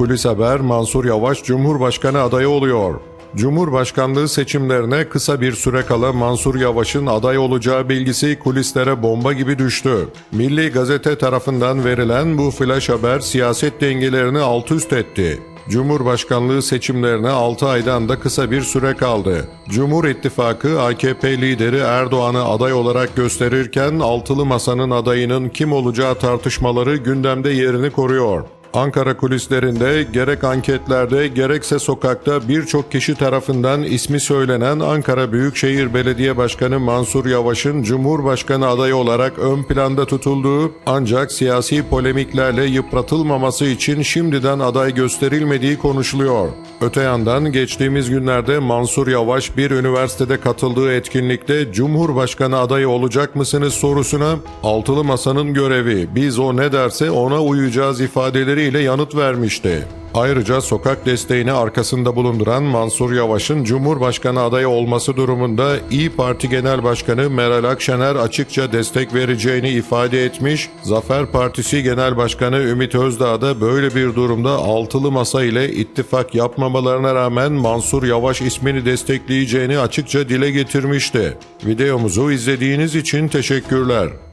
kulis haber Mansur Yavaş Cumhurbaşkanı adayı oluyor. Cumhurbaşkanlığı seçimlerine kısa bir süre kala Mansur Yavaş'ın aday olacağı bilgisi kulislere bomba gibi düştü. Milli Gazete tarafından verilen bu flash haber siyaset dengelerini alt üst etti. Cumhurbaşkanlığı seçimlerine 6 aydan da kısa bir süre kaldı. Cumhur İttifakı AKP lideri Erdoğan'ı aday olarak gösterirken altılı masanın adayının kim olacağı tartışmaları gündemde yerini koruyor. Ankara kulislerinde gerek anketlerde gerekse sokakta birçok kişi tarafından ismi söylenen Ankara Büyükşehir Belediye Başkanı Mansur Yavaş'ın Cumhurbaşkanı adayı olarak ön planda tutulduğu ancak siyasi polemiklerle yıpratılmaması için şimdiden aday gösterilmediği konuşuluyor. Öte yandan geçtiğimiz günlerde Mansur Yavaş bir üniversitede katıldığı etkinlikte Cumhurbaşkanı adayı olacak mısınız sorusuna altılı masanın görevi biz o ne derse ona uyacağız ifadeleriyle yanıt vermişti. Ayrıca sokak desteğini arkasında bulunduran Mansur Yavaş'ın Cumhurbaşkanı adayı olması durumunda İyi Parti Genel Başkanı Meral Akşener açıkça destek vereceğini ifade etmiş, Zafer Partisi Genel Başkanı Ümit Özdağ da böyle bir durumda altılı masa ile ittifak yapmamalarına rağmen Mansur Yavaş ismini destekleyeceğini açıkça dile getirmişti. Videomuzu izlediğiniz için teşekkürler.